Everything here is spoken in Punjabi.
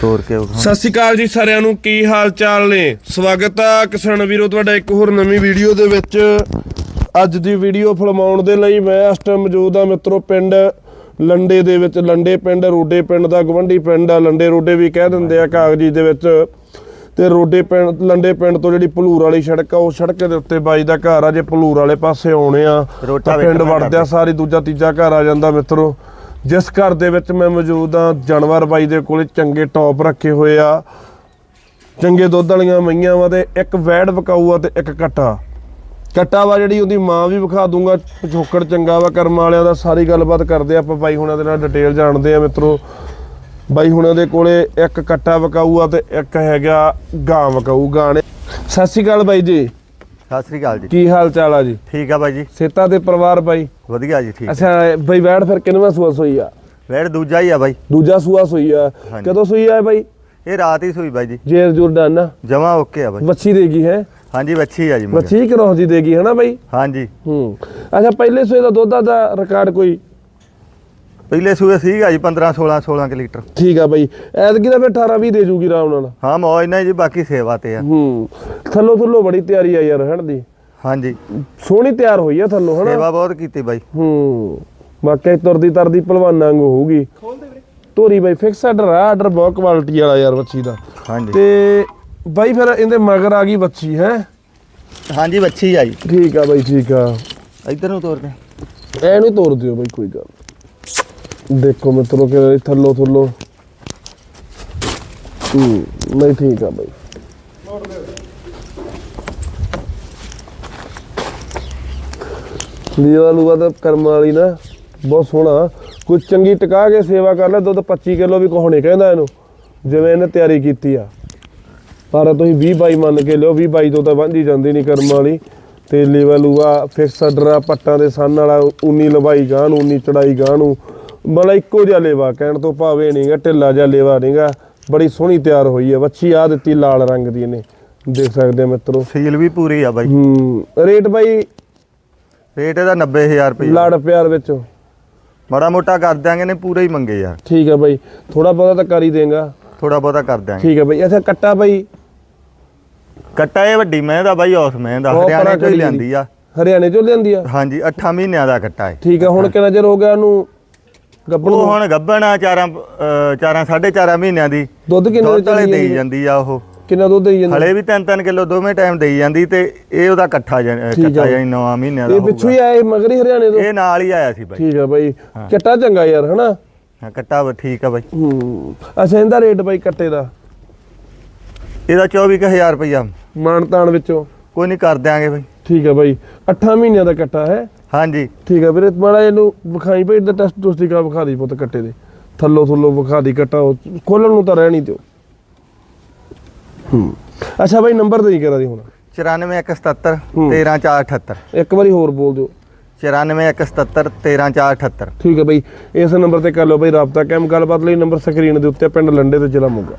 ਤੋੜ ਕੇ। ਸਤਿ ਸ਼੍ਰੀ ਅਕਾਲ ਜੀ ਸਾਰਿਆਂ ਨੂੰ ਕੀ ਹਾਲ ਚਾਲ ਨੇ? ਸਵਾਗਤ ਆ ਕਿਸਾਨ ਵੀਰੋ ਤੁਹਾਡਾ ਇੱਕ ਹੋਰ ਨਵੀਂ ਵੀਡੀਓ ਦੇ ਵਿੱਚ। ਅੱਜ ਦੀ ਵੀਡੀਓ ਫਿਲਮਾਉਣ ਦੇ ਲਈ ਮੈਂ ਇਸ ਟਾਈਮ ਮੌਜੂਦ ਆ ਮਿੱਤਰੋ ਪਿੰਡ ਲੰਡੇ ਦੇ ਵਿੱਚ। ਲੰਡੇ ਪਿੰਡ ਰੋਡੇ ਪਿੰਡ ਦਾ ਗਵੰਡੀ ਪਿੰਡ ਆ। ਲੰਡੇ ਰੋਡੇ ਵੀ ਕਹਿ ਦਿੰਦੇ ਆ ਕਾਗਜੀ ਦੇ ਵਿੱਚ। ਤੇ ਰੋਡੇ ਪਿੰਡ ਲੰਡੇ ਪਿੰਡ ਤੋਂ ਜਿਹੜੀ ਭਲੂਰ ਵਾਲੀ ਸੜਕ ਆ ਉਹ ਸੜਕ ਦੇ ਉੱਤੇ ਬਾਈ ਦਾ ਘਰ ਆ। ਜੇ ਭਲੂਰ ਵਾਲੇ ਪਾਸੇ ਆਉਣੇ ਆ ਤਾਂ ਪਿੰਡ ਵੜਦਿਆ ਸਾਰੀ ਦੂਜਾ ਤੀਜਾ ਘਰ ਆ ਜਾਂਦਾ ਮਿੱਤਰੋ। ਜਿਸ ਘਰ ਦੇ ਵਿੱਚ ਮੈਂ ਮੌਜੂਦ ਆ ਜਾਨਵਰ ਬਾਈ ਦੇ ਕੋਲੇ ਚੰਗੇ ਟੌਪ ਰੱਖੇ ਹੋਏ ਆ। ਚੰਗੇ ਦੁੱਧ ਵਾਲੀਆਂ ਮਈਆਂ ਵਾ ਤੇ ਇੱਕ ਵੈੜ ਵਕਾਊ ਆ ਤੇ ਇੱਕ ਕੱਟਾ। ਕੱਟਾ ਵਾ ਜਿਹੜੀ ਉਹਦੀ ਮਾਂ ਵੀ ਵਿਖਾ ਦੂੰਗਾ। ਪਿਛੋਕੜ ਚੰਗਾ ਵਾ, ਕਰਮ ਵਾਲਿਆਂ ਦਾ ਸਾਰੀ ਗੱਲਬਾਤ ਕਰਦੇ ਆਪਾਂ। ਬਾਈ ਹੁਣਾਂ ਦੇ ਨਾਲ ਡਿਟੇਲ ਜਾਣਦੇ ਆ ਮਿੱਤਰੋ। ਬਾਈ ਹੁਣਾਂ ਦੇ ਕੋਲੇ ਇੱਕ ਕੱਟਾ ਵਕਾਊ ਆ ਤੇ ਇੱਕ ਹੈਗਾ ਗਾਂ ਵਕਾਊ, ਗਾਂ ਨੇ। ਸਤਿ ਸ਼੍ਰੀ ਅਕਾਲ ਬਾਈ ਜੀ। ਸਤਿ ਸ੍ਰੀ ਅਕਾਲ ਜੀ। ਕੀ ਹਾਲ ਚਾਲ ਆ ਜੀ? ਠੀਕ ਆ ਬਾਈ ਜੀ। ਸੇਤਾ ਦੇ ਪਰਿਵਾਰ ਬਾਈ? ਵਧੀਆ ਜੀ ਠੀਕ ਅੱਛਾ ਬਾਈ ਵੈੜ ਫਿਰ ਕਿੰਨਵਾਂ ਸੂਆ ਸੋਈ ਆ? ਵੇੜ ਦੂਜਾ ਹੀ ਆ ਬਾਈ। ਦੂਜਾ ਸੂਆ ਸੋਈ ਆ। ਕਦੋਂ ਸੋਈ ਆ ਬਾਈ? ਇਹ ਰਾਤ ਹੀ ਸੂਈ ਬਾਈ ਜੀ। ਜੇਰ ਜੁਰਡਨ ਨਾ ਜਮਾ ਓਕੇ ਆ ਬਾਈ। ਵੱਛੀ ਦੇਗੀ ਹੈ? ਹਾਂਜੀ ਬੱਚੀ ਆ ਜੀ। ਵੱਛੀ ਕਰੋਹ ਦੀ ਦੇਗੀ ਹੈ ਨਾ ਬਾਈ? ਹਾਂਜੀ। ਹੂੰ। ਅੱਛਾ ਪਹਿਲੇ ਸੂਏ ਦਾ ਦੁੱਧ ਦਾ ਰਿਕਾਰਡ ਕੋਈ? ਪਹਿਲੇ ਸੂਏ ਸੀਗਾ ਜੀ 15 16 16 ਕਿ ਲੀਟਰ। ਠੀਕ ਆ ਬਾਈ। ਐਤਕੀ ਦਾ ਫਿਰ 18 20 ਦੇ ਜੂਗੀ ਆਰਾਮ ਨਾਲ। ਹਾਂ ਮੌਜ ਨਾਲ ਜੀ ਬਾਕੀ ਸੇਵਾ ਤੇ ਆ। ਹੂੰ। ਥੱਲੋ ਥੱਲੋ ਬੜੀ ਤਿਆਰੀ ਆ ਯਾਰ ਹਣ ਦੀ। ਹਾਂਜੀ। ਸੋਹਣੀ ਤਿਆਰ ਹੋਈ ਆ ਥੱਲੋ ਹਨਾ ਸੇਵਾ ਬਹੁਤ ਕੀਤੀ ਬਾਈ। ਹੂੰ। ਵਾਕਿਆ ਤੁਰਦੀ ਤਰਦੀ ਪਹਿਲਵਾਨਾਂ ਵਾਂਗੂ ਹੋਊਗੀ। ਤੋਰੀ ਬਾਈ ਫਿਕਸ ਆਰਡਰ ਆ ਆਰਡਰ ਬਹੁਤ ਕੁਆਲਿਟੀ ਵਾਲਾ ਯਾਰ ਵੱਛੀ ਦਾ। ਹਾਂਜੀ। ਤੇ ਬਾਈ ਫਿਰ ਇਹਦੇ ਮਗਰ ਆ ਗਈ ਵੱਛੀ ਹੈ? ਹਾਂਜੀ ਬੱਚੀ ਆ ਜੀ। ਠੀਕ ਆ ਬਾਈ ਠੀਕ ਆ। ਇੱਧਰ ਨੂੰ ਤੋਰ ਕੇ ਐ ਨੂੰ ਤੋੜ ਦਿਓ ਬਾਈ ਕੋਈ ਗੱਲ। ਦੇਖੋ ਮਿੱਤਰੋ ਕਿ ਥੱਲੋ ਥੱਲੋ। ਹੂੰ, ਨਹੀਂ ਠੀਕ ਆ ਬਾਈ। ਲੀਵਾ ਲੂਆ ਤਾਂ ਕਰਮ ਵਾਲੀ ਨਾ, ਬਹੁਤ ਸੋਹਣਾ। ਕੋਈ ਚੰਗੀ ਟਿਕਾ ਕੇ ਸੇਵਾ ਕਰ ਲੈ, ਦੁੱਧ 25 ਕਿਲੋ ਵੀ ਕੋਹਣੇ ਕਹਿੰਦਾ ਇਹਨੂੰ। ਜਿਵੇਂ ਇਹਨੇ ਤਿਆਰੀ ਕੀਤੀ ਆ। ਪਰ ਤੁਸੀਂ 20 ਬਾਈ ਮੰਨ ਕੇ ਲਿਓ 20 ਬਾਈ ਤੋਂ ਤਾਂ ਵਾਂਝੀ ਜਾਂਦੀ ਨਹੀਂ ਕਰਮ ਵਾਲੀ। ਤੇ ਲੀਵਾ ਲੂਆ ਫਿਕਸ ਡਰਾ ਪੱਟਾਂ ਦੇ ਸੰਨ ਵਾਲਾ 19 ਲਵਾਈ ਗਾਂ ਨੂੰ 19 ਚੜਾਈ ਗਾਂ ਨੂੰ। ਬੜਾ ਇੱਕੋ ਜਿਹਾ ਲੇਵਾ ਕਹਿਣ ਤੋਂ ਭਾਵੇਂ ਨਹੀਂਗਾ ਢਿੱਲਾ ਜਿਹਾ ਲੇਵਾ ਨਹੀਂਗਾ ਬੜੀ ਸੋਹਣੀ ਤਿਆਰ ਹੋਈ ਹੈ ਵੱਛੀ ਆ ਦਿੱਤੀ ਲਾਲ ਰੰਗ ਦੀ ਇਹਨੇ। ਦੇਖ ਸਕਦੇ ਆ ਮਿੱਤਰੋ। ਸੀਲ ਵੀ ਪੂਰੀ ਆ ਬਾਈ। ਹੂੰ ਰੇਟ ਬਾਈ ਰੇਟ ਇਹਦਾ 90000 ਰੁਪਏ। ਲਾੜ ਪਿਆਰ ਵਿੱਚ। ਮਾੜਾ ਮੋਟਾ ਕਰ ਦਿਆਂਗੇ ਨੇ ਪੂਰਾ ਹੀ ਮੰਗੇ ਯਾਰ ਠੀਕ ਹੈ ਬਾਈ ਥੋੜਾ ਬਹੁਤਾ ਤਾਂ ਕਰ ਹੀ ਦੇਗਾ। ਥੋੜਾ ਬਹੁਤਾ ਕਰ ਦਿਆਂਗੇ। ਠੀਕ ਹੈ ਬਾਈ ਅੱਛਾ ਕੱਟਾ ਬਾਈ? ਕੱਟਾ ਇਹ ਵੱਡੀ ਮੈਂ ਦਾ ਬਾਈ ਉਸ ਮੈਂ ਦਾ ਉਹ ਹਰਿਆਣੇ ਤੋਂ ਹੀ ਲਿਆਂਦੀ ਆ। ਹਰਿਆਣੇ ਚੋਂ ਲਿਆਂਦੀ ਆ? ਹਾਂਜੀ 8 ਮਹੀਨਿਆਂ ਦਾ ਕੱਟਾ ਹੈ ਠੀਕ ਹੈ ਹੁਣ ਕਿੰਨਾ ਚਿਰ ਹੋ ਗਿਆ ਉਹਨੂੰ ਗੱਭਣ ਉਹ ਹੁਣ ਗੱਭਣ ਆ ਚਾਰਾਂ ਅਹ, ਚਾਰਾਂ ਸਾਢੇ ਚਾਰਾਂ ਮਹੀਨਿਆਂ ਦੀ। ਦੁੱਧ ਕਿੰਨੇ ਦੁੱਧ ਵਾਲੇ ਦੇਈ ਜਾਂਦੀ ਆ? ਉਹ। ਕਿੰਨਾ ਦੁੱਧ ਦੇਈ ਜਾਂਦੀ ਹਲੇ ਵੀ 3-3 ਕਿਲੋ ਦੋਵੇਂ ਟਾਈਮ ਦੇਈ ਜਾਂਦੀ ਤੇ ਇਹ ਉਹਦਾ ਇਕੱਠਾ ਜਾਂ- ਅਹ, ਠੀਕ ਆ। ਕੱਟਾ ਜਾਨੀ 9 ਮਹੀਨਿਆਂ ਦਾ ਇਹ ਪਿੱਛੋਂ ਹੀ। ਆਏ ਮਗਰ ਹਰਿਆਣੇ ਤੋਂ? ਇਹ ਨਾਲ ਹੀ ਆਇਆ ਸੀ ਬਾਈ। ਠੀਕ ਹੈ ਬਾਈ। ਕੱਟਾ ਚੰਗਾ ਯਾਰ ਹਨਾ? ਹਾਂ, ਕੱਟਾ ਵਾ ਠੀਕ ਆ ਬਾਈ। ਹੂੰ। ਅੱਛਾ ਇਹਦਾ ਰੇਟ ਬਾਈ ਕੱਟੇ ਦਾ? ਇਹਦਾ 24000 ਰੁਪਇਆ ਮਾਨ ਤਾਨ ਵਿੱਚੋਂ? ਕੋਈ ਨਹੀਂ ਕਰ ਦਿਆਂਗੇ ਬਾਈ। ਠੀਕ ਹੈ ਬਾਈ। 8 ਮਹੀਨਿਆਂ ਦਾ ਕੱਟਾ ਹੈ। ਹਾਂਜੀ। ਠੀਕ ਹੈ ਵੀਰੇ ਮਾੜਾ ਇਹਨੂੰ ਵਿਖਾਈ ਭਾਈ ਦਾ ਟੈਸਟ ਟੁਸਟਿਕਾ ਵਿਖਾ ਦੀ ਪੁੱਤ ਕੱਟੇ ਦੇ। ਥੱਲੋ ਥੱਲੋ ਵਿਖਾ ਦੀ ਕੱਟਾ ਖੋਲਣ ਨੂੰ ਤਾਂ ਰਹਿਣੀ ਦਿਓ। ਹੂੰ। ਅੱਛਾ ਬਾਈ ਨੰਬਰ ਦੇਈ ਕਰਾ ਦੀ ਹੁਣ। 94177 ਹੂੰ। 13478 ਇੱਕ ਵਾਰੀ ਹੋਰ ਬੋਲ ਦਿਓ। 94177 13478 ਠੀਕ ਹੈ ਬਾਈ ਇਸ ਨੰਬਰ ਤੇ ਕਰ ਲਓ ਬਾਈ ਰਾਬਤਾ ਕੈਮ ਗੱਲਬਾਤ ਲਈ ਨੰਬਰ ਸਕਰੀਨ ਦੇ ਉੱਤੇ ਪਿੰਡ ਲੰਡੇ ਤੇ ਜ਼ਿਲ੍ਹਾ ਮੋਗਾ।